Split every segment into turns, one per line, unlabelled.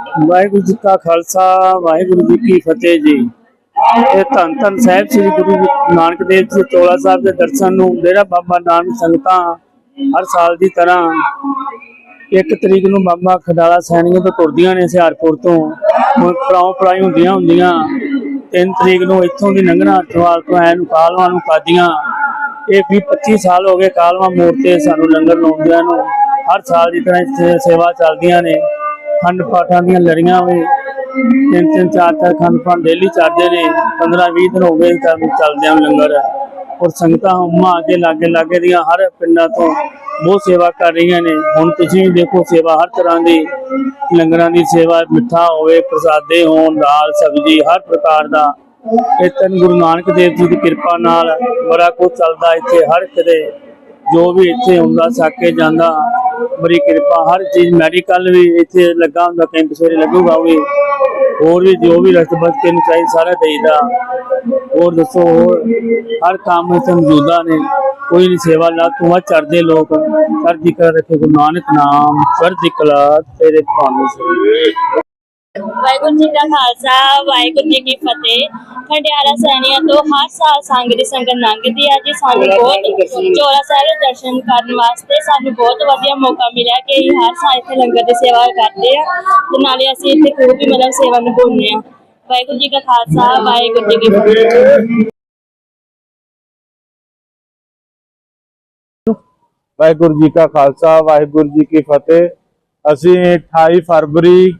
ਵਾਹਿਗੁਰੂ ਜੀ ਕਾ ਖਾਲਸਾ, ਵਾਹਿਗੁਰੂ ਜੀ ਕੀ ਫਤਿਹ ਜੀ। ਇਹ ਧੰਨ ਧੰਨ ਸਾਹਿਬ ਸ੍ਰੀ ਗੁਰੂ ਨਾਨਕ ਦੇਵ ਜੀ ਚੋਲਾ ਸਾਹਿਬ ਦੇ ਦਰਸ਼ਨ ਨੂੰ ਡੇਰਾ ਬਾਬਾ ਨਾਨਕ ਸੰਗਤਾਂ ਹਰ ਸਾਲ ਦੀ ਤਰ੍ਹਾਂ ਇੱਕ ਤਰੀਕ ਨੂੰ ਬਾਬਾ ਖਡਾਲਾ ਸੈਣੀਆਂ ਤੋਂ ਤੁਰਦੀਆਂ ਨੇ ਹੁਸ਼ਿਆਰਪੁਰ ਤੋਂ, ਹੁਣ ਪਰਾਉ ਪਰਾਈ ਹੁੰਦੀਆਂ ਹੁੰਦੀਆਂ, ਤਿੰਨ ਤਰੀਕ ਨੂੰ ਇੱਥੋਂ ਦੀ ਲੰਘਣਾ ਅਠਵਾਲ ਤੋਂ ਐਨ ਕਾਲਵਾ ਨੂੰ ਕਾਦੀਆਂ। ਇਹ ਵੀ 25 ਸਾਲ ਹੋ ਗਏ ਕਾਲਵਾ ਮੋੜ ਤੇ ਸਾਨੂੰ ਲੰਗਰ ਲਾਉਂਦਿਆਂ ਨੂੰ, ਹਰ ਸਾਲ ਦੀ ਤਰ੍ਹਾਂ ਇੱਥੇ ਸੇਵਾ ਚੱਲਦੀਆਂ ਨੇ। ਖੰਡ ਪਾਠਾਂ ਦੀਆਂ ਲੜੀਆਂ ਵੀ ਤਿੰਨ ਤਿੰਨ, ਚਾਰ ਚਾਰ ਖੰਡ ਪਾਠ ਡੇਲੀ ਚੱਲਦੇ ਨੇ। 15 20 ਦਿਨ ਹੋ ਗਏ ਕੰਮ ਚੱਲਦੇ ਨੂੰ ਲੰਗਰ। ਔਰ ਸੰਗਤਾਂ ਹੁਮਾ ਅੱਗੇ, ਲਾਗੇ ਲਾਗੇ ਦੀਆਂ ਹਰ ਪਿੰਡਾਂ ਤੋਂ ਬਹੁਤ ਸੇਵਾ ਕਰ ਰਹੀਆਂ ਨੇ। ਹੁਣ ਤੁਸੀਂ ਵੀ ਦੇਖੋ ਸੇਵਾ ਹਰ ਤਰ੍ਹਾਂ ਦੀ, ਲੰਗਰਾਂ ਦੀ ਸੇਵਾ ਮਿੱਠਾ ਹੋਵੇ, ਪ੍ਰਸਾਦੇ ਹੋਣ, ਦਾਲ, ਸਬਜ਼ੀ, ਹਰ ਪ੍ਰਕਾਰ ਦਾ। ਇਹ ਧੰਨ ਗੁਰੂ ਨਾਨਕ ਦੇਵ ਜੀ ਦੀ ਕਿਰਪਾ ਨਾਲ ਬੜਾ ਕੁਝ ਚੱਲਦਾ ਇੱਥੇ, ਹਰ ਕਿਤੇ ਜੋ ਵੀ ਇੱਥੇ ਹੁੰਦਾ ਸਾਕੇ ਜਾਂਦਾ। ਬੜੀ ਕਿਰਪਾ, ਹਰ ਚੀਜ਼ ਮੈਡੀਕਲ ਵੀ ਇੱਥੇ ਲੱਗਾ ਹੁੰਦਾ, ਕੈਂਪ ਸਵੇਰੇ ਲੱਗੂਗਾ ਵੀ। ਹੋਰ ਵੀ ਜੋ ਵੀ ਰਸਬਤ ਕੇ ਨੂੰ ਚਾਹੀਦਾ ਸਾਰਾ ਦੇਈਦਾ। ਹੋਰ ਦੱਸੋ, ਹੋਰ? ਹਰ ਕੰਮ ਇੱਥੇ ਮੌਜੂਦਾ ਨੇ। ਕੋਈ ਨਹੀਂ ਸੇਵਾ ਲਾ, ਤੂੰ ਆ ਚੜਦੇ ਲੋਕ। ਚੜ੍ਹਦੀ ਕਲਾ ਰੱਖੇ ਗੁਰੂ ਨਾਨਕ ਨਾਮ। ਚੜ੍ਹਦੀ ਕਲਾ ਤੇਰੇ ਭਾਵੇਂ ਸੇ
ਵਾਹਿਗੁਰੂ ਜੀ ਕਾ ਖਾਲਸਾ ਵਾਹਿਗੁਰੂ ਜੀ ਕੀ ਫਤਿਹ। ਖੰਡਿਆਲਾ ਸੈਣੀਆਂ ਤੋਂ ਹਰ ਸਾਲ ਸੰਗ ਦੀ ਸੰਗਤ ਲੰਘਦੀ ਹੈ। ਜੀ ਸਾਨੂੰ ਬਹੁਤ ਚੋਲਾ ਸਾਹਿਬ ਦੇ ਦਰਸ਼ਨ ਕਰਨ ਵਾਸਤੇ ਸਾਨੂੰ ਬਹੁਤ ਵਧੀਆ ਮੌਕਾ ਮਿਲਿਆ ਕਿ ਅਸੀਂ ਹਰ ਸਾਲ ਇੱਥੇ ਲੰਗਰ ਦੀ ਸੇਵਾ ਕਰਦੇ ਆ ਤੇ ਨਾਲੇ ਅਸੀਂ ਇੱਥੇ ਖੂਬ ਵੀ ਮਤਲਬ ਸੇਵਾ ਨਿਭਾਉਂਦੇ ਆ ਵਾਹਿਗੁਰੂ ਜੀ ਕਾ ਖਾਲਸਾ ਵਾਹਿਗੁਰੂ ਜੀ ਕੀ ਫਤਿਹ।
ਵਾਹਿਗੁਰੂ ਜੀ ਕਾ ਖਾਲਸਾ ਵਾਹਿਗੁਰੂ ਜੀ ਕੀ ਫਤਿਹ। ਅਸੀਂ 28 ਫਰਵਰੀ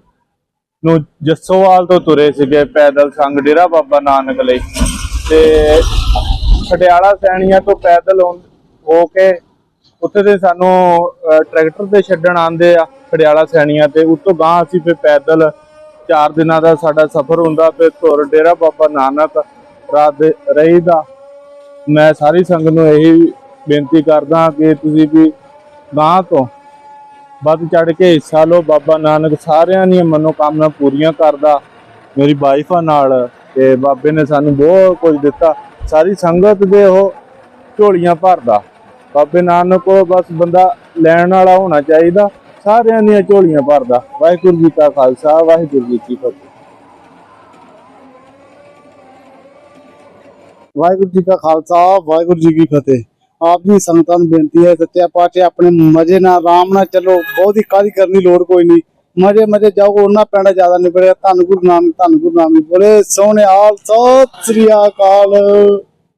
ਨੂੰ ਜੱਸੋਵਾਲ ਤੋਂ ਤੁਰੇ ਸੀਗੇ ਪੈਦਲ ਸੰਗ ਡੇਰਾ ਬਾਬਾ ਨਾਨਕ ਲਈ। ਤੇ ਖਟਿਆਲਾ ਸੈਣੀਆਂ ਤੋਂ ਪੈਦਲ ਹੋ- ਕੇ ਉੱਥੇ ਦੇ ਸਾਨੂੰ ਟਰੈਕਟਰ ਤੇ ਛੱਡਣ ਆਉਂਦੇ ਆ ਖਟਿਆਲਾ ਸੈਣੀਆਂ ਤੇ। ਉਸ ਤੋਂ ਗਾਂ ਅਸੀਂ ਫਿਰ ਪੈਦਲ 4 ਦਿਨਾਂ ਦਾ ਸਾਡਾ ਸਫ਼ਰ ਹੁੰਦਾ, ਫਿਰ ਧੁਰ ਡੇਰਾ ਬਾਬਾ ਨਾਨਕ ਰਾਤ ਦੇ ਰਹੀਦਾ। ਮੈਂ ਸਾਰੀ ਸੰਗਤ ਨੂੰ ਇਹੀ ਬੇਨਤੀ ਕਰਦਾ ਕਿ ਤੁਸੀਂ ਵੀ ਗਾਂ ਤੋਂ ਵੱਧ ਚੜ ਕੇ ਹਿੱਸਾ ਲਓ। ਬਾਬਾ ਨਾਨਕ ਸਾਰਿਆਂ ਦੀਆਂ ਮਨੋਕਾਮਨਾ ਪੂਰੀਆਂ ਕਰਦਾ। ਮੇਰੀ ਵਾਈਫਾ ਨਾਲ ਤੇ ਬਾਬੇ ਨੇ ਸਾਨੂੰ ਬਹੁਤ ਕੁਝ ਦਿੱਤਾ। ਸਾਰੀ ਸੰਗਤ ਦੇ ਉਹ ਝੋਲੀਆਂ ਭਰਦਾ। ਬਾਬੇ ਨਾਨਕ ਕੋਲ ਬਸ ਬੰਦਾ ਲੈਣ ਵਾਲਾ ਹੋਣਾ ਚਾਹੀਦਾ। ਸਾਰਿਆਂ ਦੀਆਂ ਝੋਲੀਆਂ ਭਰਦਾ। ਵਾਹਿਗੁਰੂ ਜੀ ਕਾ ਖਾਲਸਾ, ਵਾਹਿਗੁਰੂ ਜੀ ਕੀ ਫਤਿਹ।
ਵਾਹਿਗੁਰੂ ਜੀ ਕਾ ਖਾਲਸਾ, ਵਾਹਿਗੁਰੂ ਜੀ ਕੀ ਫਤਿਹ। ਆਪ ਜੀ ਸੰਗਤਾਂ ਨੂੰ ਬੇਨਤੀ ਹੈ ਸੱਚੇ ਪਾਤਸ਼ਾਹ ਆਪਣੇ ਮਜ਼ੇ ਨਾਲ, ਆਰਾਮ ਨਾਲ ਚੱਲੋ, ਬਹੁਤੀ ਕਾਹਲੀ ਕਰਨ ਦੀ ਲੋੜ ਕੋਈ ਨਹੀਂ। ਮਜ਼ੇ ਮਜ਼ੇ ਜਾਓ, ਉਹਨਾਂ ਪੈਣਾ ਜ਼ਿਆਦਾ ਨਿਬੜਿਆ, ਧੰਨ ਗੁਰੂ ਨਾਨਕ, ਧੰਨ ਗੁਰੂ ਨਾਨਕ ਬੋਲੇ, ਸੋਹਣੇ ਹਾਲ, ਸਤਿ ਸ੍ਰੀ ਅਕਾਲ।